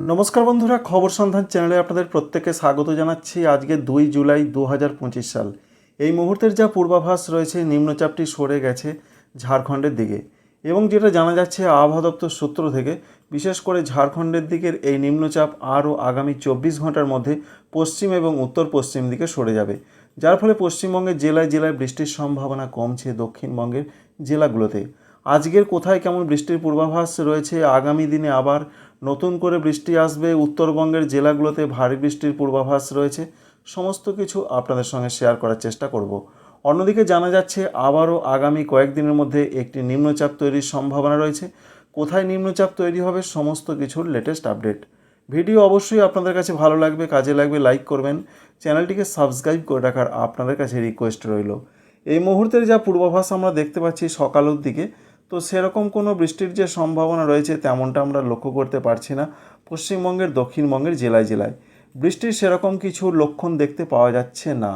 নমস্কার বন্ধুরা, খবর সন্ধান চ্যানেলে আপনাদের প্রত্যেককে স্বাগত জানাচ্ছি আজকে দুই জুলাই দু হাজার পঁচিশ সাল। এই মুহূর্তের যা পূর্বাভাস রয়েছে, নিম্নচাপটি সরে গেছে ঝাড়খণ্ডের দিকে এবং যেটা জানা যাচ্ছে আবহাওয়া দপ্তর সূত্র থেকে, বিশেষ করে ঝাড়খণ্ডের দিকের এই নিম্নচাপ আরও আগামী চব্বিশ ঘণ্টার মধ্যে পশ্চিম এবং উত্তর পশ্চিম দিকে সরে যাবে। যার ফলে পশ্চিমবঙ্গের জেলায় জেলায় বৃষ্টির সম্ভাবনা কমছে দক্ষিণবঙ্গের জেলাগুলোতে। আজকের কোথায় কেমন বৃষ্টির পূর্বাভাস রয়েছে, আগামী দিনে আবার নতুন করে বৃষ্টি আসবে, উত্তরবঙ্গের জেলাগুলোতে ভারী বৃষ্টির পূর্বাভাস রয়েছে। সমস্ত কিছু আপনাদের সঙ্গে শেয়ার করার চেষ্টা করব। অন্যদিকে জানা যাচ্ছে, আবারও আগামী কয়েকদিনের মধ্যে একটি নিম্নচাপ তৈরির সম্ভাবনা রয়েছে। কোথায় নিম্নচাপ তৈরি হবে, সমস্ত কিছুর লেটেস্ট আপডেট ভিডিও অবশ্যই আপনাদের কাছে ভালো লাগবে, কাজে লাগবে লাইক করবেন। চ্যানেলটিকে সাবস্ক্রাইব করে রাখার আপনাদের কাছে রিকোয়েস্ট রইল। এই মুহূর্তের যা পূর্বাভাস আমরা দেখতে পাচ্ছি সকালের দিকে তো সেরকম কোনো বৃষ্টির যে সম্ভাবনা রয়েছে তেমনটা আমরা লক্ষ্য করতে পারছি না। পশ্চিমবঙ্গের, দক্ষিণবঙ্গের জেলায় জেলায়। বৃষ্টির সেরকম কিছু লক্ষণ দেখতে পাওয়া যাচ্ছে না।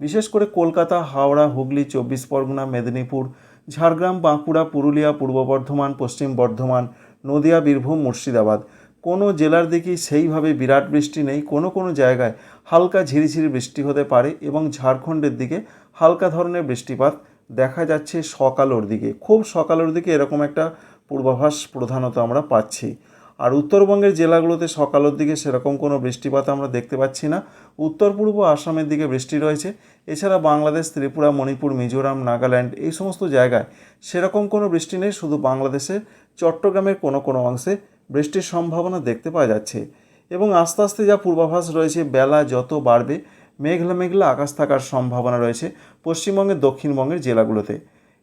বিশেষ করে কলকাতা, হাওড়া, হুগলি, চব্বিশ পরগনা, মেদিনীপুর, ঝাড়গ্রাম, বাঁকুড়া, পুরুলিয়া, পূর্ব বর্ধমান, পশ্চিম বর্ধমান, নদিয়া, বীরভূম, মুর্শিদাবাদ। কোনো জেলার দিকেই সেইভাবে বিরাট বৃষ্টি নেই। কোনো কোনো জায়গায় হালকা ঝিরিঝিরি বৃষ্টি হতে পারে এবং ঝাড়খণ্ডের দিকে হালকা ধরনের বৃষ্টিপাত দেখা যাচ্ছে সকালের দিকে। খুব সকালের দিকে এরকম একটা পূর্বাভাস প্রধানত আমরা পাচ্ছি। আর উত্তরবঙ্গের জেলাগুলোতে সকালের দিকে সেরকম কোনো বৃষ্টিপাত আমরা দেখতে পাচ্ছি না। উত্তর পূর্ব আসামের দিকে বৃষ্টি রয়েছে। এছাড়া বাংলাদেশ, ত্রিপুরা, মণিপুর, মিজোরাম, নাগাল্যান্ড এই সমস্ত জায়গায় সেরকম কোনো বৃষ্টি নেই। শুধু বাংলাদেশের চট্টগ্রামের কোনো কোনো অংশে বৃষ্টির সম্ভাবনা দেখতে পাওয়া যাচ্ছে। এবং আস্তে আস্তে যা পূর্বাভাস রয়েছে, বেলা যত বাড়বে মেঘলা মেঘলা আকাশ থাকার সম্ভাবনা রয়েছে পশ্চিমবঙ্গের, দক্ষিণবঙ্গের জেলাগুলোতে।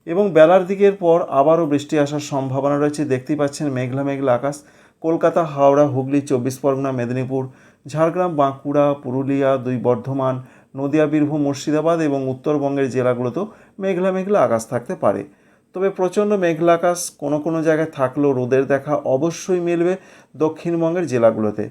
এবং বেলার দিকের পর আবারও বৃষ্টি আসার সম্ভাবনা রয়েছে। দেখতেই পাচ্ছেন মেঘলা মেঘলা আকাশ। কলকাতা, হাওড়া, হুগলি, চব্বিশ পরগনা, মেদিনীপুর, ঝাড়গ্রাম, বাঁকুড়া, পুরুলিয়া, দুই বর্ধমান, নদিয়া, বীরভূম, মুর্শিদাবাদ এবং উত্তরবঙ্গের জেলাগুলোতেও মেঘলা মেঘলা আকাশ থাকতে পারে। তবে প্রচণ্ড মেঘলা আকাশ কোনো কোনো জায়গায় থাকলেও রোদের দেখা অবশ্যই মিলবে দক্ষিণবঙ্গের জেলাগুলোতে।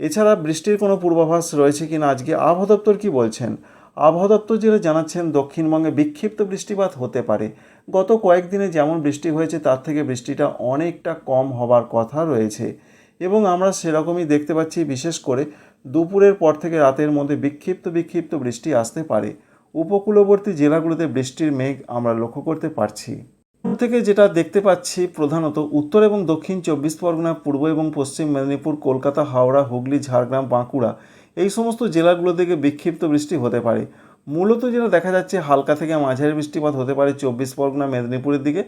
এছাড়া বৃষ্টির কোনো পূর্বাভাস রয়েছে কিনা আজকে আবহাওয়া দপ্তর কী বলছেন? আবহাওয়া দপ্তর যেটা জানাচ্ছেন, দক্ষিণবঙ্গে বিক্ষিপ্ত বৃষ্টিপাত হতে পারে। গত কয়েকদিনে যেমন বৃষ্টি হয়েছে, তার থেকে বৃষ্টিটা অনেকটা কম হবার কথা রয়েছে। এবং আমরা সেরকমই দেখতে পাচ্ছি, বিশেষ করে দুপুরের পর থেকে রাতের মধ্যে বিক্ষিপ্ত বিক্ষিপ্ত বৃষ্টি আসতে পারে। উপকূলবর্তী জেলাগুলোতে বৃষ্টির মেঘ আমরা লক্ষ্য করতে পারছি। থেকে যেটা দেখতে পাচ্ছি প্রধানত উত্তর এবং দক্ষিণ চব্বিশ পরগনা, পূর্ব এবং পশ্চিম মেদিনীপুর, কলকাতা, হাওড়া, হুগলি, ঝাড়গ্রাম, বাঁকুড়া এই সমস্ত জেলাগুলো থেকে বিক্ষিপ্ত বৃষ্টি হতে পারে। মূলত যেটা দেখা যাচ্ছে হালকা থেকে মাঝারি বৃষ্টিপাত হতে পারে চব্বিশ পরগনা, মেদিনীপুরের দিকে।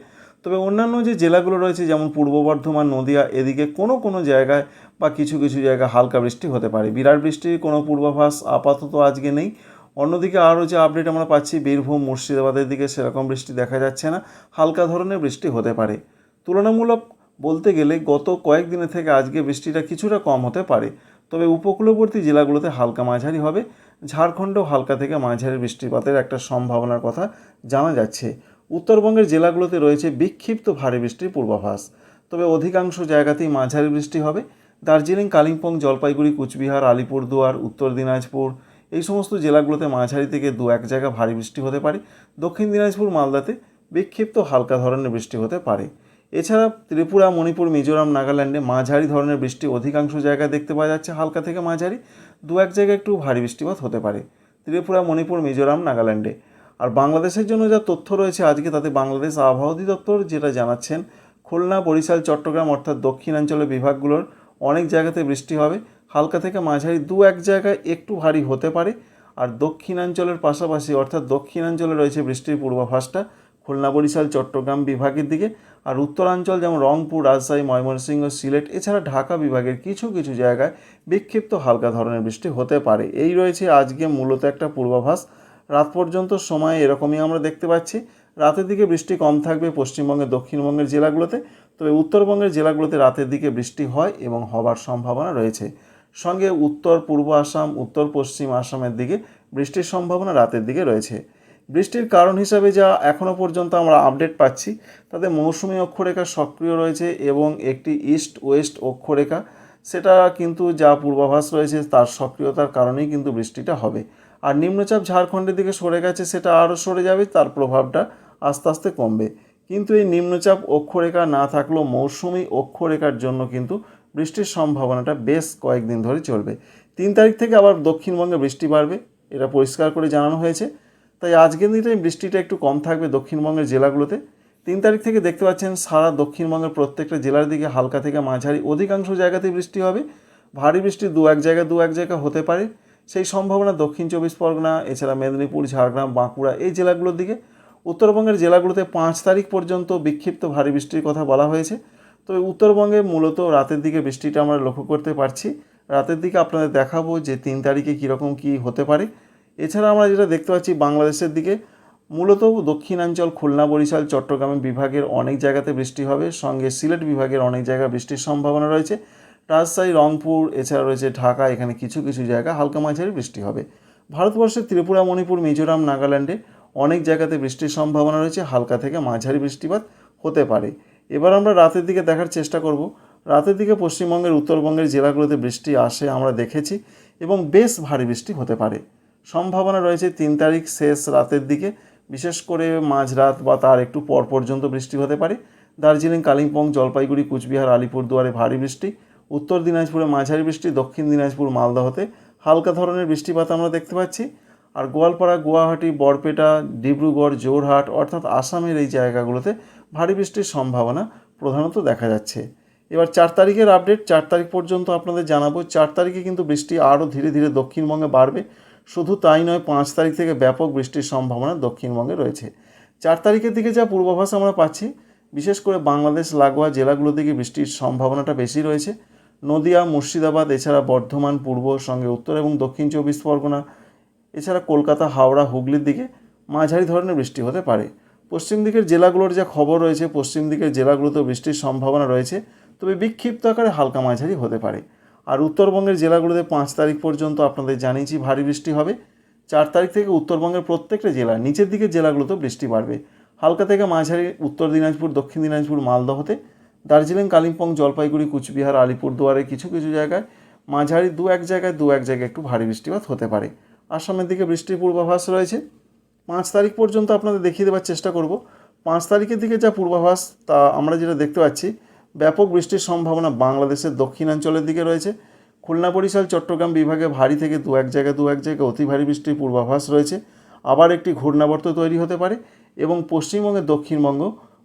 তবে অন্যান্য যে জেলাগুলো রয়েছে যেমন পূর্ব বর্ধমান, নদিয়া, এদিকে কোনো কোনো জায়গায় বা কিছু কিছু জায়গায় হালকা বৃষ্টি হতে পারে। বিরাট বৃষ্টির কোনো পূর্বাভাস আপাতত আজকে নেই। অন্যদিকে আরও যে আপডেট আমরা পাচ্ছি, বীরভূম, মুর্শিদাবাদের দিকে সেরকম বৃষ্টি দেখা যাচ্ছে না, হালকা ধরনের বৃষ্টি হতে পারে। তুলনামূলক বলতে গেলে গত কয়েক কয়েকদিনের থেকে আজকে বৃষ্টিটা কিছুটা কম হতে পারে। তবে উপকূলবর্তী জেলাগুলোতে হালকা মাঝারি হবে। ঝাড়খণ্ডেও হালকা থেকে মাঝারি বৃষ্টিপাতের একটা সম্ভাবনার কথা জানা যাচ্ছে। উত্তরবঙ্গের জেলাগুলোতে রয়েছে বিক্ষিপ্ত ভারী বৃষ্টির পূর্বাভাস। তবে অধিকাংশ জায়গাতেই মাঝারি বৃষ্টি হবে। দার্জিলিং, কালিম্পং, জলপাইগুড়ি, কুচবিহার, আলিপুরদুয়ার, উত্তর দিনাজপুর এই সমস্ত জেলাগুলোতে মাঝারি থেকে দু এক জায়গা ভারী বৃষ্টি হতে পারে। দক্ষিণ দিনাজপুর, মালদাতে বিক্ষিপ্ত হালকা ধরনের বৃষ্টি হতে পারে। এছাড়া ত্রিপুরা, মণিপুর, মিজোরাম, নাগাল্যান্ডে মাঝারি ধরনের বৃষ্টি অধিকাংশ জায়গায় দেখতে পাওয়া যাচ্ছে, হালকা থেকে মাঝারি। দু এক জায়গায় একটু ভারী বৃষ্টিপাত হতে পারে। ত্রিপুরা, মণিপুর, মিজোরাম, নাগাল্যান্ডে। আর বাংলাদেশের জন্য যা তথ্য রয়েছে আজকে, তাতে বাংলাদেশ আবহাওয়া অধিদপ্তর যেটা জানাচ্ছেন, খুলনা, বরিশাল, চট্টগ্রাম অর্থাৎ দক্ষিণাঞ্চলের বিভাগগুলোর অনেক জায়গাতে বৃষ্টি হবে। হালকা থেকে মাঝারি দু এক জায়গায় একটু ভারী হতে পারে। আর দক্ষিণাঞ্চলের পাশাপাশি অর্থাৎ দক্ষিণাঞ্চলে রয়েছে বৃষ্টির পূর্বাভাসটা খুলনা, বরিশাল, চট্টগ্রাম বিভাগের দিকে। আর উত্তরাঞ্চল যেমন রংপুর, রাজশাহী, ময়মনসিংহ, সিলেট, এছাড়া ঢাকা বিভাগের কিছু কিছু জায়গায় বিক্ষিপ্ত হালকা ধরনের বৃষ্টি হতে পারে। এই রয়েছে আজকে মূলত একটা পূর্বাভাস। রাত পর্যন্ত সময় এরকমই আমরা দেখতে পাচ্ছি। রাতের দিকে বৃষ্টি কম থাকবে পশ্চিমবঙ্গের, দক্ষিণবঙ্গের জেলাগুলোতে। তবে উত্তরবঙ্গের জেলাগুলোতে রাতের দিকে বৃষ্টি হয় এবং হবার সম্ভাবনা রয়েছে। সঙ্গে উত্তর, পূর্ব আসাম, উত্তর, পশ্চিম আসামের দিকে বৃষ্টির সম্ভাবনা রাতের দিকে রয়েছে। বৃষ্টির কারণ হিসাবে যা এখনও পর্যন্ত আমরা আপডেট পাচ্ছি, তাতে মৌসুমি অক্ষরেখা সক্রিয় রয়েছে এবং একটি ইস্ট ওয়েস্ট অক্ষরেখা, সেটা কিন্তু যা পূর্বাভাস রয়েছে তার সক্রিয়তার কারণেই কিন্তু বৃষ্টিটা হবে। আর নিম্নচাপ ঝাড়খণ্ডের দিকে সরে গেছে, সেটা আরও সরে যাবে, তার প্রভাবটা আস্তে আস্তে কমবে। কিন্তু এই নিম্নচাপ অক্ষরেখা না থাকলেও মৌসুমি অক্ষরেখার জন্য কিন্তু বৃষ্টির সম্ভাবনাটা বেশ কয়েকদিন ধরে চলবে। তিন তারিখ থেকে আবার দক্ষিণবঙ্গে বৃষ্টি বাড়বে, এটা পরিষ্কার করে জানানো হয়েছে। তাই আজকের দিনে বৃষ্টিটা একটু কম থাকবে দক্ষিণবঙ্গের জেলাগুলোতে। তিন তারিখ থেকে দেখতে পাচ্ছেন সারা দক্ষিণবঙ্গের প্রত্যেকটা জেলার দিকে হালকা থেকে মাঝারি অধিকাংশ জায়গাতেই বৃষ্টি হবে। ভারী বৃষ্টি দু এক জায়গা, দু এক জায়গা হতে পারে। সেই সম্ভাবনা দক্ষিণ চব্বিশ পরগনা, এছাড়া মেদিনীপুর, ঝাড়গ্রাম, বাঁকুড়া এই জেলাগুলোর দিকে। উত্তরবঙ্গের জেলাগুলোতে পাঁচ তারিখ পর্যন্ত বিক্ষিপ্ত ভারী বৃষ্টির কথা বলা হয়েছে। তবে উত্তরবঙ্গে মূলত রাতের দিকে বৃষ্টিটা আমরা লক্ষ্য করতে পারছি। রাতের দিকে আপনাদের দেখাবো যে তিন তারিখে কীরকম কী হতে পারে। এছাড়া আমরা যেটা দেখতে পাচ্ছি বাংলাদেশের দিকে, মূলত দক্ষিণাঞ্চল, খুলনা, বরিশাল চট্টগ্রামের বিভাগের অনেক জায়গাতে বৃষ্টি হবে। সঙ্গে সিলেট বিভাগের অনেক জায়গায় বৃষ্টির সম্ভাবনা রয়েছে। রাজশাহী, রংপুর, এছাড়া রয়েছে ঢাকা, এখানে কিছু কিছু জায়গা হালকা মাঝারি বৃষ্টি হবে। ভারতবর্ষের ত্রিপুরা, মণিপুর, মিজোরাম, নাগাল্যান্ডে অনেক জায়গাতে বৃষ্টির সম্ভাবনা রয়েছে। হালকা থেকে মাঝারি বৃষ্টিপাত হতে পারে। এবার আমরা রাতের দিকে দেখার চেষ্টা করব। রাতের দিকে পশ্চিমবঙ্গের উত্তরবঙ্গের জেলাগুলোতে বৃষ্টি আসে আমরা দেখেছি এবং বেশ ভারী বৃষ্টি হতে পারে। সম্ভাবনা রয়েছে তিন তারিখ শেষ রাতের দিকে। বিশেষ করে মাঝরাত বা তার একটু পর পর্যন্ত বৃষ্টি হতে পারে। দার্জিলিং, কালিম্পং, জলপাইগুড়ি, কুচবিহার, আলিপুরদুয়ারে ভারী বৃষ্টি। উত্তর দিনাজপুরে মাঝারি বৃষ্টি, দক্ষিণ দিনাজপুর, মালদহতে হালকা ধরনের বৃষ্টিপাত আমরা দেখতে পাচ্ছি। আর গোয়ালপাড়া, গুয়াহাটি, বরপেটা, ডিব্রুগড় জোরহাট অর্থাৎ আসামের এই জায়গাগুলোতে ভারী বৃষ্টির সম্ভাবনা প্রধানত দেখা যাচ্ছে। এবার চার তারিখের আপডেট চার তারিখ পর্যন্ত আপনাদের জানাব। চার তারিখে কিন্তু বৃষ্টি আরও ধীরে ধীরে দক্ষিণবঙ্গে বাড়বে। শুধু তাই নয়, পাঁচ তারিখ থেকে ব্যাপক বৃষ্টির সম্ভাবনা দক্ষিণবঙ্গে রয়েছে। চার তারিখের দিকে যা পূর্বাভাস আমরা পাচ্ছি, বিশেষ করে বাংলাদেশ, লাগোয়া জেলাগুলো থেকে বৃষ্টির সম্ভাবনাটা বেশি রয়েছে। নদিয়া, মুর্শিদাবাদ, এছাড়া বর্ধমান, পূর্ব, সঙ্গে উত্তর এবং দক্ষিণ চব্বিশ পরগনা, এছাড়া কলকাতা, হাওড়া, হুগলির দিকে মাঝারি ধরনের বৃষ্টি হতে পারে। পশ্চিম দিকের জেলাগুলোর যা খবর রয়েছে, পশ্চিম দিকের জেলাগুলোতেও বৃষ্টির সম্ভাবনা রয়েছে, তবে বিক্ষিপ্ত আকারে হালকা মাঝারি হতে পারে। আর উত্তরবঙ্গের জেলাগুলোতে পাঁচ তারিখ পর্যন্ত আপনাদের জানিয়েছি ভারী বৃষ্টি হবে। চার তারিখ থেকে উত্তরবঙ্গের প্রত্যেকটা জেলা, নিচের দিকের জেলাগুলোতেও বৃষ্টি বাড়বে। হালকা থেকে মাঝারি উত্তর দিনাজপুর, দক্ষিণ দিনাজপুর, মালদহতে। দার্জিলিং, কালিম্পং, জলপাইগুড়ি, কুচবিহার, আলিপুরদুয়ারে কিছু কিছু জায়গায় মাঝারি দু এক জায়গায় দু এক জায়গায় একটু ভারী বৃষ্টিপাত হতে পারে। আসামের দিকে বৃষ্টির পূর্বাভাস রয়েছে। পাঁচ তারিখ পর্যন্ত আপনাদের দেখিয়ে দেওয়ার চেষ্টা করব। পাঁচ তারিখের দিকে যা পূর্বাভাস, তা আমরা যেটা দেখতে পাচ্ছি, ব্যাপক বৃষ্টির সম্ভাবনা বাংলাদেশের দক্ষিণাঞ্চলের দিকে রয়েছে। খুলনা বরিশাল, চট্টগ্রাম বিভাগে ভারী থেকে দু এক জায়গায় দু এক জায়গায় অতি ভারী বৃষ্টির পূর্বাভাস রয়েছে। আবার একটি ঘূর্ণাবর্ত তৈরি হতে পারে এবং পশ্চিমবঙ্গের দক্ষিণবঙ্গ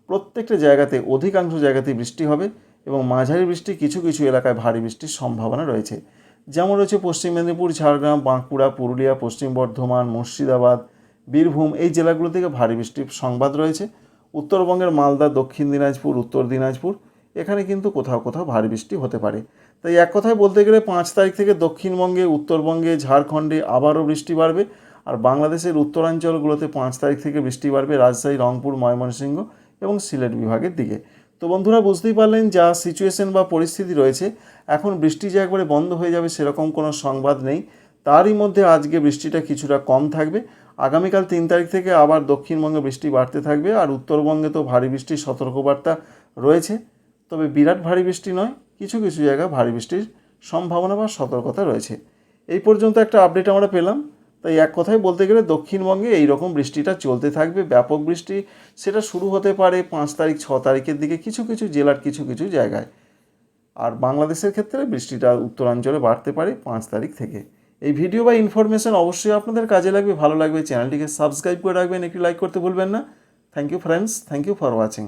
প্রত্যেকটা জায়গাতে, অধিকাংশ জায়গাতেই বৃষ্টি হবে এবং মাঝারি বৃষ্টি কিছু কিছু এলাকায় ভারী বৃষ্টির সম্ভাবনা রয়েছে। যেমন রয়েছে পশ্চিম মেদিনীপুর, ঝাড়গ্রাম, বাঁকুড়া, পুরুলিয়া, পশ্চিম বর্ধমান, মুর্শিদাবাদ বীরভূম, এই জেলাগুলো থেকে ভারী বৃষ্টির সংবাদ রয়েছে। উত্তরবঙ্গের মালদা, দক্ষিণ দিনাজপুর, উত্তর দিনাজপুর, এখানে কিন্তু কোথাও কোথাও ভারী বৃষ্টি হতে পারে। তাই এক কথায় বলতে গেলে পাঁচ তারিখ থেকে দক্ষিণবঙ্গে, উত্তরবঙ্গে, ঝাড়খণ্ডে আবারও বৃষ্টি বাড়বে আর বাংলাদেশের উত্তরাঞ্চলগুলোতে পাঁচ তারিখ থেকে বৃষ্টি বাড়বে রাজশাহী, রংপুর, ময়মনসিংহ এবং সিলেট বিভাগের দিকে। তো বন্ধুরা, বুঝতেই পারলেন যা সিচুয়েশন বা পরিস্থিতি রয়েছে, এখন বৃষ্টি যে একবারে বন্ধ হয়ে যাবে সেরকম কোনো সংবাদ নেই। তারই মধ্যে আজকে বৃষ্টিটা কিছুটা কম থাকবে। আগামীকাল তিন তারিখ থেকে আবার দক্ষিণবঙ্গে বৃষ্টি বাড়তে থাকবে আর উত্তরবঙ্গে তো ভারী বৃষ্টির সতর্কবার্তা রয়েছে। তবে বিরাট ভারী বৃষ্টি নয়, কিছু কিছু জায়গা ভারী বৃষ্টির সম্ভাবনা বা সতর্কতা রয়েছে। এই পর্যন্ত একটা আপডেট আমরা পেলাম, তাই এক কথায় বলতে গেলে দক্ষিণবঙ্গে এই রকম বৃষ্টিটা চলতে থাকবে, ব্যাপক বৃষ্টি। সেটা শুরু হতে পারে পাঁচ তারিখ, ছ তারিখের দিকে কিছু কিছু জেলার কিছু কিছু জায়গায়। আর বাংলাদেশের ক্ষেত্রে বৃষ্টিটা উত্তরাঞ্চলে বাড়তে পারে পাঁচ তারিখ থেকে। এই ভিডিও বা ইনফরমেশন অবশ্যই আপনাদের কাজে লাগবে, ভালো লাগবে চ্যানেলটিকে সাবস্ক্রাইব করে রাখবেন, একটু লাইক করতে ভুলবেন না। Thank you friends thank you for watching